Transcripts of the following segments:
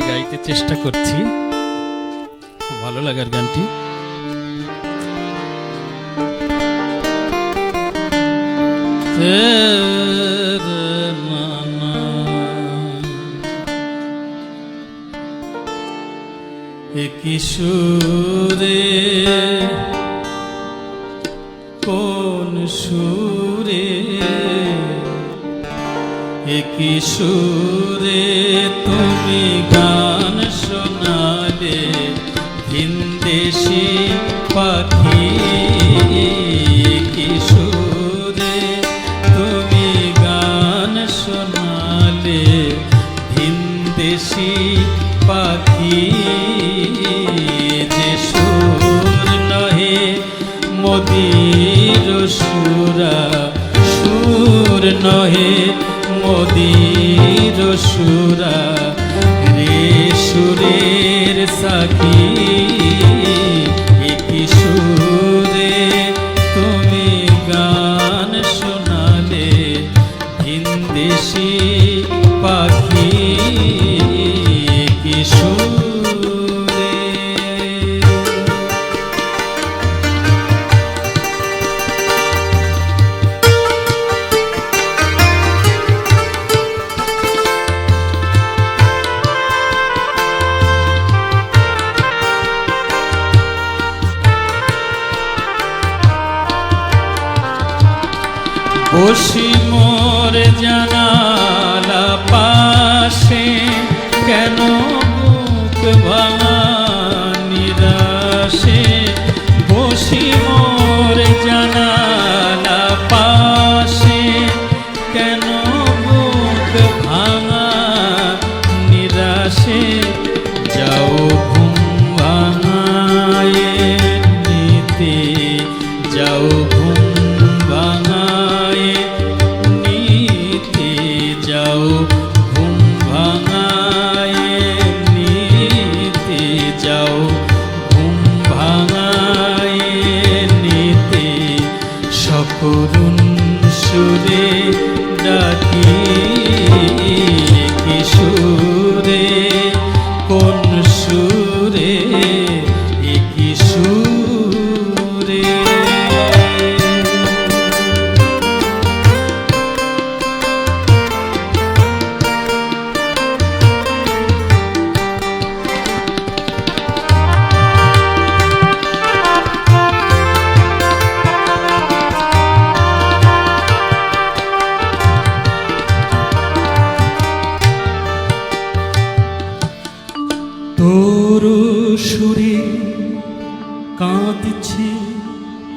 গাইতে চেষ্টা করছি। খুব ভালো লাগার গানটি। কিশোরে কোন সুরে কিশোরে তুমি গান শোনালে? ভিনদেশি পাখি কিশোরে তুমি গান শোনালে? ভিনদেশি পাখি, যে সুর নহে মোদির সুরা, সুর নহে মোদির সুরা রে সুরের সাকি। বসি মোর জানালা পাশে কেন বুক ভাঙা? সুরে ডাকি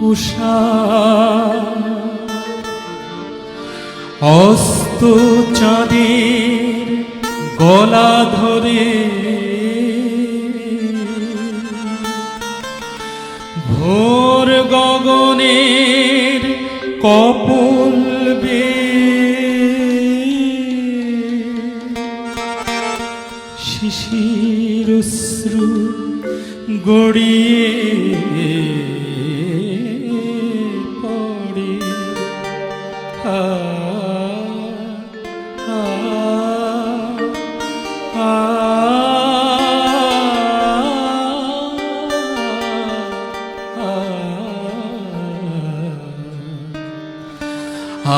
উষা অস্ত চাঁদের গলা ধরে ভোর গগনের কপল বে শিশির শ্রু গড়িয়ে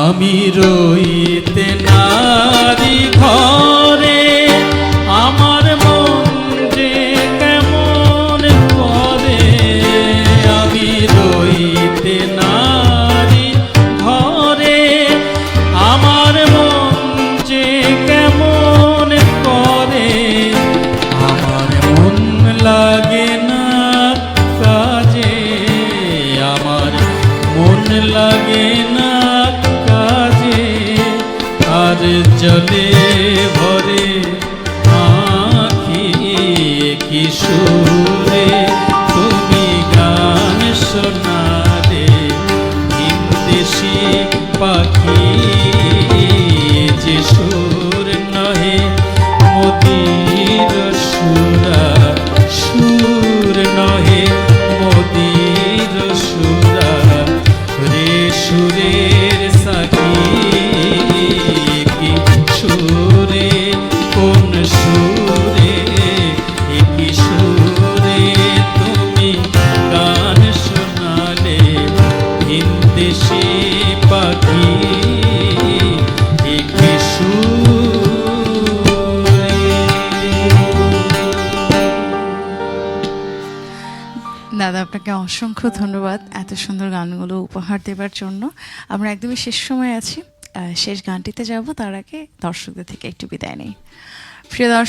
আমি রইতে নারী ঘরে, আমার মন যে কেমন করে। আমি রইতে নারী ঘরে, আমার মন যে কেমন করে। আমার মন লাগে না কাজে, আমার মন লাগে জলে ভরে আখি কিশোরে তুমি গান শোনারে হিন্দেশি পাখি দাদা, আপনাকে অসংখ্য ধন্যবাদ এত সুন্দর গানগুলো উপহার দেবার জন্য। আমরা একদমই শেষ সময় আছি। শেষ গানটিতে যাব, তার আগে দর্শকদের থেকে একটু বিদায় নেই। প্রিয় দর্শক